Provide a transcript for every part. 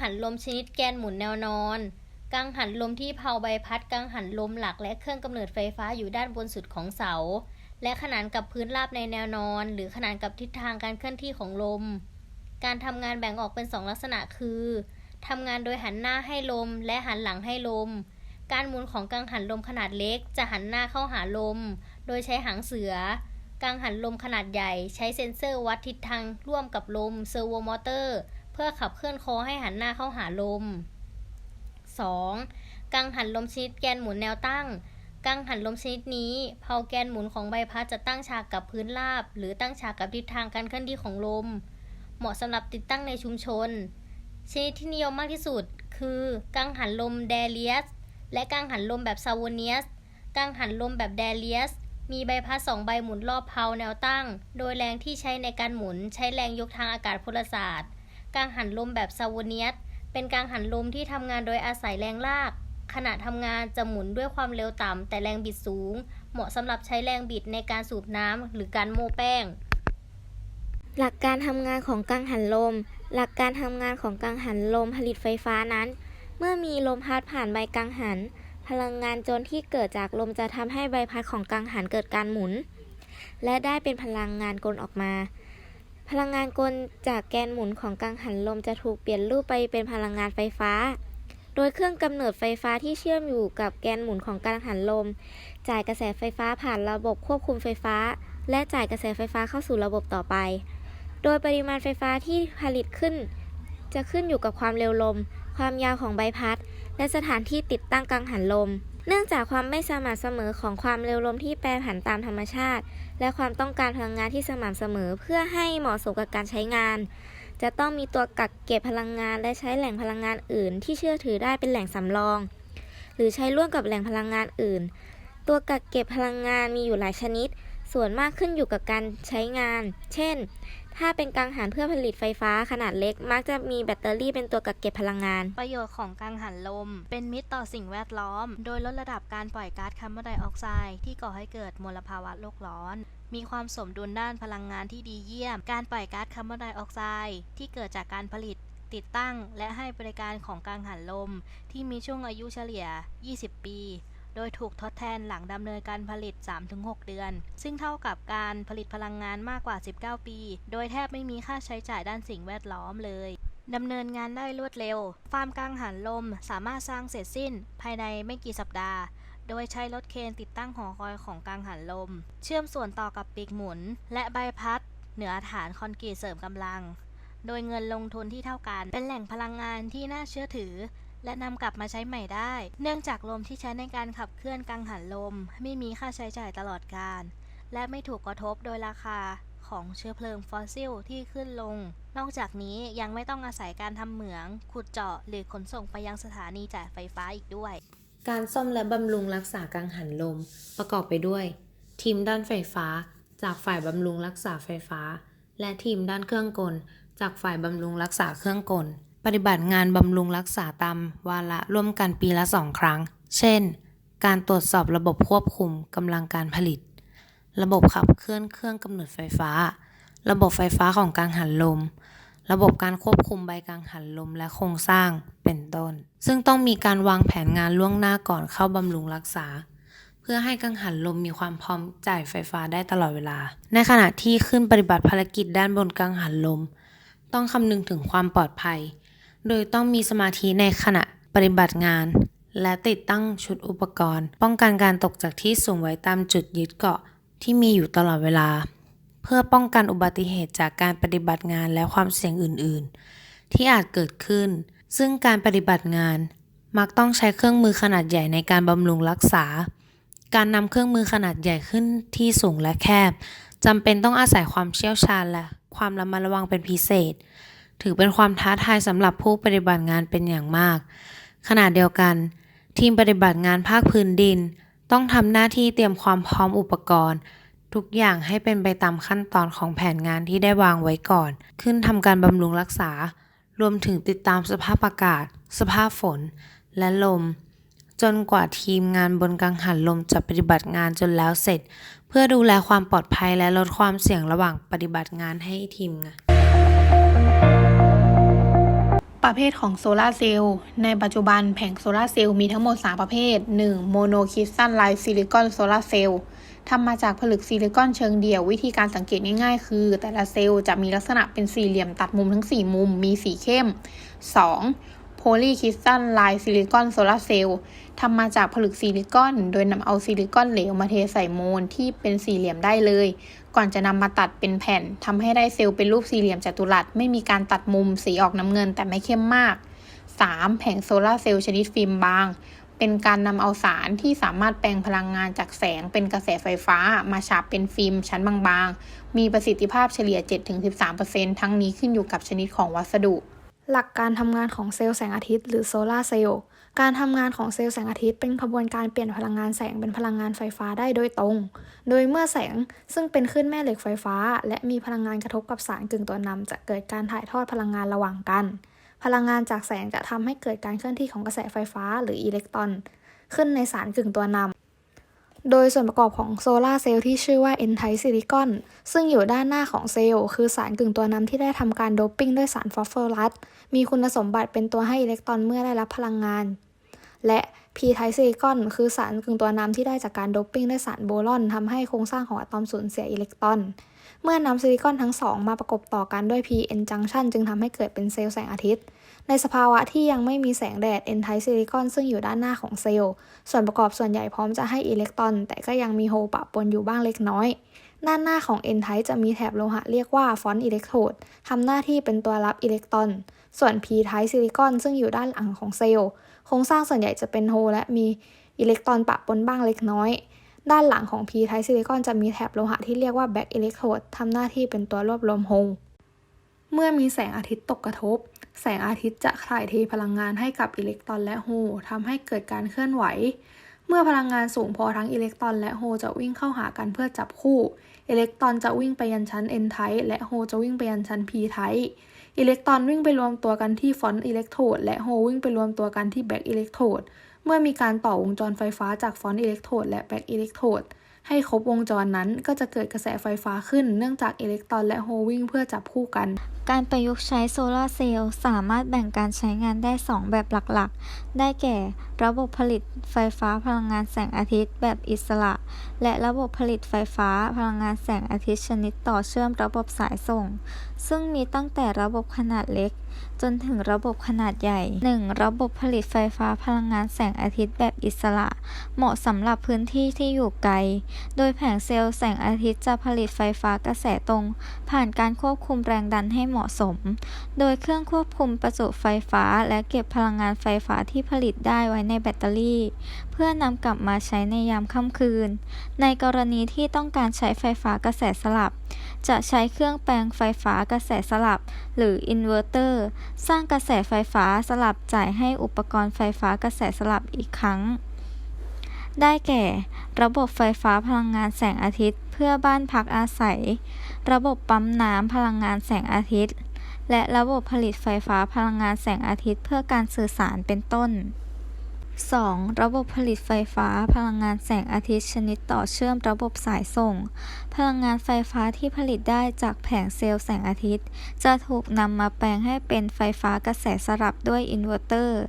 หันลมชนิดแกนหมุนแนวนอน กังหันลมที่เพาใบพัด กังหันลมหลักและเครื่องกำเนิดไฟฟ้าอยู่ด้านบนสุดของเสา และขนานกับพื้นราบในแนวนอน หรือขนานกับทิศทางการเคลื่อนที่ของลม การทำงานแบ่งออกเป็นสองลักษณะคือทำงานโดยหันหน้าให้ลมและหันหลังให้ลม การหมุนของกังหันลมขนาดเล็ก จะหันหน้าเข้าหาลม โดยใช้หางเสือ กังหันลมขนาดใหญ่ ใช้เซ็นเซอร์วัดทิศทางร่วมกับลมเซอร์โวมอเตอร์ เพื่อขับเคลื่อนคอให้หันหน้าเข้าหาลม 2. กังหันลมชนิดแกนหมุนแนวตั้ง กังหันลมชนิดนี้เผาแกนหมุนของใบพัดจะตั้งฉากกับพื้นราบ หรือตั้งฉากกับทิศทางการเคลื่อนที่ของลม เหมาะสำหรับติดตั้งในชุมชน ชนิดที่นิยมมากที่สุด คือ กังหันลมแดเลียสและกังหันลมแบบซาวเนียส กังหันลมแบบแดเลียสมีใบพัดสองใบหมุนรอบเพาแนวตั้ง โดยแรงที่ใช้ในการหมุนใช้แรงยกทางอากาศพลศาสตร์ กังหันลมแบบซาวเนียสเป็นกังหันลมที่ทำงานโดยอาศัยแรงลาก ขณะทำงานจะหมุนด้วยความเร็วต่ำแต่แรงบิดสูง เหมาะสำหรับใช้แรงบิดในการสูบน้ำหรือการโม้แป้ง หลักการทำงานของกังหันลม หลักการทำงานของกังหันลมผลิตไฟฟ้านั้น เมื่อมีลมพัดผ่านใบกังหัน พลังงานจนที่เกิดจากลมจะทำให้ใบพัดของกังหันเกิดการหมุน และได้เป็นพลังงานกลออกมา พลังงานกลจากแกนหมุนของกังหันลมจะถูกเปลี่ยนรูปไปเป็นพลังงานไฟฟ้า โดยเครื่องกำเนิดไฟฟ้าที่เชื่อมอยู่กับแกนหมุนของกังหันลม จ่ายกระแสไฟฟ้าผ่านระบบควบคุมไฟฟ้า และจ่ายกระแสไฟฟ้าเข้าสู่ระบบต่อไป โดยปริมาณไฟฟ้าที่ผลิตขึ้น จะขึ้นอยู่กับความเร็วลม ความยาวของใบพัด และสถานที่ติดตั้งกังหันลม เนื่องจากความไม่สม่ำเสมอของความเร็วลมที่แปรผันตามธรรมชาติ และความต้องการพลังงานที่สม่ำเสมอเพื่อให้เหมาะสมกับการใช้งาน จะต้องมีตัวกักเก็บพลังงานและใช้แหล่งพลังงานอื่น ที่เชื่อถือได้เป็นแหล่งสำรอง หรือใช้ร่วมกับแหล่งพลังงานอื่น ตัวกักเก็บพลังงานมีอยู่หลายชนิด ส่วนมากขึ้นอยู่กับการใช้งาน เช่น ถ้าเป็นกังหันเพื่อผลิตไฟฟ้าขนาดเล็ก มักจะมีแบตเตอรี่เป็นตัวกักเก็บพลังงาน ประโยชน์ของกังหันลม เป็นมิตรต่อสิ่งแวดล้อม โดยลดระดับการปล่อยก๊าซคาร์บอนไดออกไซด์ที่ก่อให้เกิดมลภาวะโลกร้อนมีความสมดุลด้านพลังงานที่ดีเยี่ยม การปล่อยก๊าซคาร์บอนไดออกไซด์ที่เกิดจากการผลิต ติดตั้ง และให้บริการของกังหันลม ที่มีช่วงอายุเฉลี่ย 20 ปี โดยถูกทดแทนหลังดำเนินการผลิต 3-6 เดือน ซึ่งเท่ากับการผลิตพลังงานมากกว่า 19 ปี โดยแทบไม่มีค่าใช้จ่ายด้านสิ่งแวดล้อมเลยดำเนินงานได้รวดเร็ว ฟาร์มกังหันลมสามารถสร้างเสร็จสิ้นภายในไม่กี่สัปดาห์ โดยใช้รถเคนติดตั้งหอคอยของกังหันลม เชื่อมส่วนต่อกับปีกหมุน และใบพัด เหนือฐานคอนกรีตเสริมกำลัง โดยเงินลงทุนที่เท่ากัน เป็นแหล่งพลังงานที่น่าเชื่อถือ และนำกลับมาใช้ใหม่ได้ เนื่องจากลมที่ใช้ในการขับเคลื่อนกังหันลม ไม่มีค่าใช้จ่ายตลอดการ และไม่ถูกกระทบโดยราคาของเชื้อเพลิงฟอสซิลที่ขึ้นลง นอกจากนี้ยังไม่ต้องอาศัยการทำเหมือง ขุดเจาะ หรือขนส่งไปยังสถานีจ่ายไฟฟ้าอีกด้วย การซ่อมและบำรุงรักษากังหันลม ประกอบไปด้วย ทีมด้านไฟฟ้า จากฝ่ายบำรุงรักษาไฟฟ้า และทีมด้านเครื่องกล จากฝ่ายบำรุงรักษาเครื่องกล ปฏิบัติงานบำรุงรักษาตามวาระร่วมกันปีละสองครั้ง เช่น การตรวจสอบระบบควบคุมกำลังการผลิต ระบบขับเคลื่อนเครื่องกำเนิดไฟฟ้า ระบบไฟฟ้าของกังหันลม ระบบการควบคุมใบกังหันลมและโครงสร้าง เป็นต้น ซึ่งต้องมีการวางแผนงานล่วงหน้าก่อนเข้าบำรุงรักษา เพื่อให้กังหันลมมีความพร้อมจ่ายไฟฟ้าได้ตลอดเวลา ในขณะที่ขึ้นปฏิบัติภารกิจด้านบนกังหันลม ต้องคำนึงถึงความปลอดภัย โดยต้องมีสมาธิในขณะปฏิบัติงาน และติดตั้งชุดอุปกรณ์ ป้องกันการตกจากที่สูงไว้ตามจุดยึดเกาะที่มีอยู่ตลอดเวลา เพื่อป้องกันอุบัติเหตุจากการปฏิบัติงานและความเสี่ยงอื่น ๆ ที่อาจเกิดขึ้น ซึ่งการปฏิบัติงาน มักต้องใช้เครื่องมือขนาดใหญ่ในการบำรุงรักษา การนำเครื่องมือขนาดใหญ่ขึ้นที่สูงและแคบจำเป็นต้องอาศัยความเชี่ยวชาญและความระมัดระวังเป็นพิเศษ ถือเป็นความท้าทายสำหรับผู้ปฏิบัติงานเป็นอย่างมาก ขณะเดียวกัน ทีมปฏิบัติงานภาคพื้นดิน ต้องทำหน้าที่เตรียมความพร้อมอุปกรณ์ ทุกอย่างให้เป็นไปตามขั้นตอนของแผนงานที่ได้วางไว้ก่อน ขึ้นทำการบำรุงรักษา รวมถึงติดตามสภาพอากาศ สภาพฝน และลม จนกว่าทีมงานบนกังหันลมจะปฏิบัติงานจนแล้วเสร็จ เพื่อดูแลความปลอดภัยและลดความเสี่ยงระหว่างปฏิบัติงานให้ทีมงาน ประเภทของโซลาร์เซลล์ในปัจจุบันแผงโซลาร์เซลล์มีทั้งหมด 3 ประเภท 1. โมโนคริสตัลไลท์ซิลิคอนโซลาร์เซลล์ทำมาจากผลึกซิลิคอนเชิงเดี่ยว วิธีการสังเกตง่ายๆ คือ แต่ละเซลล์จะมีลักษณะเป็นสี่เหลี่ยมตัดมุมทั้ง 4 มุมมีสีเข้ม 2. โพลีคริสตัลไลท์ซิลิคอนโซลาร์เซลล์ทำมาจากผลึกซิลิคอน โดยนำเอาซิลิคอนเหลวมาเทใส่โมลที่เป็นสี่เหลี่ยมได้เลย ก่อนจะนำมาตัดเป็นแผ่นทำให้ได้เซลล์เป็นรูปสี่เหลี่ยมจัตุรัส ไม่มีการตัดมุมสีออกน้ำเงินแต่ไม่เข้มมาก 3. แผงโซลาร์เซลล์ชนิดฟิล์มบาง เป็นการนำเอาสารที่สามารถแปลงพลังงานจากแสงเป็นกระแสไฟฟ้า มาฉาบเป็นฟิล์มชั้นบางๆ มีประสิทธิภาพเฉลี่ย 7-13%ทั้งนี้ขึ้นอยู่กับชนิดของวัสดุ หลักการทำงานของเซลล์แสงอาทิตย์หรือโซลาเซลล์การทำงานของเซลล์แสงอาทิตย์เป็นขบวนการเปลี่ยนพลังงานแสงเป็นพลังงานไฟฟ้าได้โดยตรง โดยเมื่อแสงซึ่งเป็นคลื่นแม่เหล็กไฟฟ้า และมีพลังงานกระทบกับสารกึ่งตัวนำจะเกิดการถ่ายทอดพลังงานระหว่างกัน พลังงานจากแสงจะทำให้เกิดการเคลื่อนที่ของกระแสไฟฟ้าหรืออิเล็กตรอน ขึ้นในสารกึ่งตัวนำ โดยส่วนประกอบของโซลาร์เซลล์ที่ชื่อว่า N type silicon ซึ่งอยู่ด้านหน้าของเซลล์ คือสารกึ่งตัวนำที่ได้ทำการโดปปิ้งด้วยสารฟอสฟอรัส มีคุณสมบัติเป็นตัวให้อิเล็กตรอนเมื่อได้รับพลังงาน และ P type silicon คือสารกึ่งตัวนำที่ได้จากการโดปปิ้งด้วยสารโบรอนทำให้โครงสร้างของอะตอมสูญเสียอิเล็กตรอนเมื่อนำซิลิคอนทั้งสองมาประกบต่อกันด้วย p-n junction จึงทำให้เกิดเป็นเซลล์แสงอาทิตย์ ในสภาวะที่ยังไม่มีแสงแดด n type silicon ซึ่งอยู่ด้านหน้าของเซลล์ ส่วนประกอบส่วนใหญ่พร้อมจะให้อิเล็กตรอน แต่ก็ยังมีโฮปะปนอยู่บ้างเล็กน้อยด้านหน้าของ n type จะมีแถบโลหะเรียกว่าฟอนต์อิเล็กโทรดทำหน้าที่เป็นตัวรับอิเล็กตรอน ส่วน p type silicon ซึ่งอยู่ด้านหลังของเซลล์ โครงสร้างส่วนใหญ่จะเป็นโฮและมีอิเล็กตรอนปะปนบ้างเล็กน้อย ด้านหลังของ p type silicon จะมีแถบโลหะที่เรียกว่า back electrode ทำหน้าที่เป็นตัวรวบรวมโฮเมื่อมีแสงอาทิตย์ตกกระทบ แสงอาทิตย์จะถ่ายเทพลังงานให้กับอิเล็กตรอนและโฮลทำให้เกิดการเคลื่อนไหว เมื่อพลังงานสูงพอทั้งอิเล็กตรอนและโฮจะวิ่งเข้าหากันเพื่อจับคู่อิเล็กตรอนจะวิ่งไปยันชั้น n type และโฮจะวิ่งไปยันชั้น p type อิเล็กตรอนวิ่งไปรวมตัวกันที่ฟอนต์อิเล็กโทรดและโฮวิ่งไปรวมตัวกันที่แบ็กอิเล็กโทรดเมื่อมีการต่อวงจรไฟฟ้าจากฟอนต์อิเล็กโทรดและแบ็กอิเล็กโทรด ให้ครบวงจรนั้นก็จะเกิดกระแสไฟฟ้าขึ้นเนื่องจากอิเล็กตรอนและโฮวิ่งเพื่อจับคู่กัน การประยุกต์ใช้โซลาร์เซลล์สามารถแบ่งการใช้งานได้ 2 แบบหลักๆ ได้แก่ ระบบผลิตไฟฟ้าพลังงานแสงอาทิตย์แบบอิสระ และระบบผลิตไฟฟ้าพลังงานแสงอาทิตย์ชนิดต่อเชื่อมระบบสายส่ง ซึ่งมีตั้งแต่ระบบขนาดเล็ก จนถึงระบบขนาดใหญ่ 1. ระบบผลิตไฟฟ้าพลังงานแสงอาทิตย์แบบอิสระ เหมาะสำหรับพื้นที่ที่อยู่ไกลโดยแผงเซลล์แสงอาทิตย์จะผลิตไฟฟ้ากระแสตรง ผ่านการควบคุมแรงดันให้เหมาะสม โดยเครื่องควบคุมประจุไฟฟ้าและเก็บพลังงานไฟฟ้าที่ผลิตได้ไว้ในแบตเตอรี่ เพื่อนำกลับมาใช้ในยามค่ำคืน ในกรณีที่ต้องการใช้ไฟฟ้ากระแสสลับ จะใช้เครื่องแปลงไฟฟ้ากระแสสลับ หรืออินเวอร์เตอร์ สร้างกระแสไฟฟ้าสลับจ่ายให้อุปกรณ์ไฟฟ้ากระแสสลับอีกครั้ง ได้แก่ ระบบไฟฟ้าพลังงานแสงอาทิตย์ เพื่อบ้านพักอาศัย ระบบปั๊มน้ำพลังงานแสงอาทิตย์ และระบบผลิตไฟฟ้าพลังงานแสงอาทิตย์ เพื่อการสื่อสารเป็นต้น 2. ระบบผลิตไฟฟ้า พลังงานแสงอาทิตย์ชนิดต่อเชื่อมระบบสายส่ง พลังงานไฟฟ้าที่ผลิตได้จากแผงเซลล์แสงอาทิตย์ จะถูกนำมาแปลงให้เป็นไฟฟ้ากระแสสลับด้วยอินเวอร์เตอร์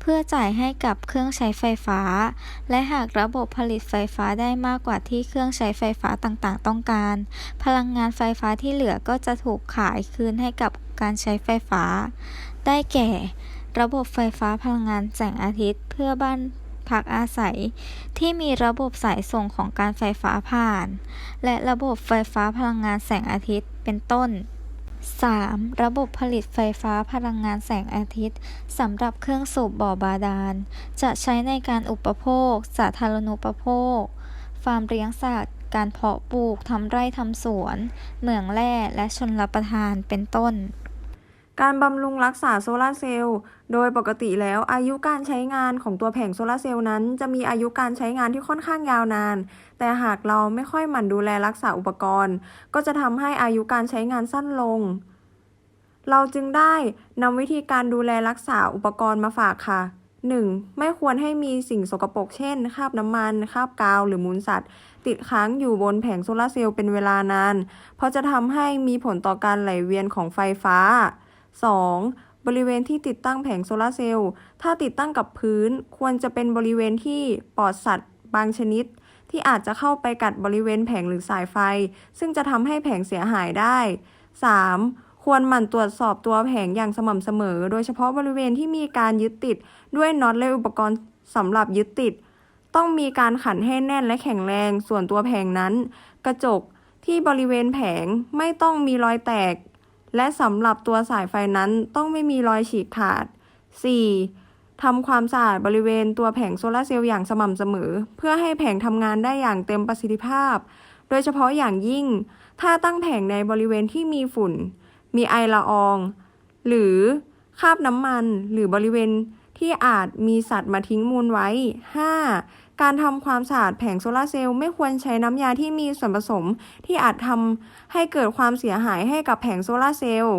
เพื่อจ่ายให้กับเครื่องใช้ไฟฟ้า และหากระบบผลิตไฟฟ้าได้มากกว่าที่เครื่องใช้ไฟฟ้าต่างๆ ต้องการ พลังงานไฟฟ้าที่เหลือก็จะถูกขายคืนให้กับการใช้ไฟฟ้า ได้แก่ ระบบไฟฟ้าพลังงานแสงอาทิตย์ เพื่อบ้านพักอาศัย ที่มีระบบสายส่งของการไฟฟ้าผ่าน และระบบไฟฟ้าพลังงานแสงอาทิตย์เป็นต้น 3. ระบบผลิตไฟฟ้าพลังงานแสงอาทิตย์สำหรับเครื่องสูบบ่อบาดาล จะใช้ในการอุปโภค สาธารณูปโภค ฟาร์มเลี้ยงสัตว์ การเพาะปลูก ทำไร่ทำสวน เหมืองแร่ และชนรับประทาน เป็นต้น การบำรุงรักษาโซลาร์เซลล์ โดยปกติแล้วอายุการใช้งานของตัวแผงโซลาร์เซลล์นั้นจะมีอายุการใช้งานที่ค่อนข้างยาวนาน แต่หากเราไม่ค่อยหมั่นดูแลรักษาอุปกรณ์ ก็จะทำให้อายุการใช้งานสั้นลง เราจึงได้นำวิธีการดูแลรักษาอุปกรณ์มาฝากค่ะ 1. ไม่ควรให้มีสิ่งสกปรกเช่นคราบน้ำมันคราบกาว หรือมูลสัตว์ ติดค้างอยู่บนแผงโซลาร์เซลล์เป็นเวลานาน เพราะจะทำให้มีผลต่อการไหลเวียนของไฟฟ้า 2. บริเวณที่ติดตั้งแผงโซลาร์เซลล์ ถ้าติดตั้งกับพื้น ควรจะเป็นบริเวณที่ปลอดสัตว์บางชนิด ที่อาจจะเข้าไปกัดบริเวณแผงหรือสายไฟ ซึ่งจะทำให้แผงเสียหายได้ 3. ควรหมั่นตรวจสอบตัวแผงอย่างสม่ำเสมอ โดยเฉพาะบริเวณที่มีการยึดติดด้วยน็อตและอุปกรณ์สำหรับยึดติด ต้องมีการขันให้แน่นและแข็งแรง ส่วนตัวแผงนั้น กระจกที่บริเวณแผงไม่ต้องมีรอยแตก และสำหรับตัวสายไฟนั้นต้องไม่มีรอยฉีกขาด 4. ทำความสะอาดบริเวณตัวแผงโซลาเซลล์อย่างสม่ำเสมอ เพื่อให้แผงทำงานได้อย่างเต็มประสิทธิภาพ โดยเฉพาะอย่างยิ่ง ถ้าตั้งแผงในบริเวณที่มีฝุ่น มีไอละออง หรือคราบน้ำมันหรือบริเวณที่อาจมีสัตว์มาทิ้งมูลไว้ 5. การทำความสะอาดแผงโซลาร์เซลล์ไม่ควรใช้น้ำยาที่มีส่วนผสมที่อาจทำให้เกิดความเสียหายให้กับแผงโซลาร์เซลล์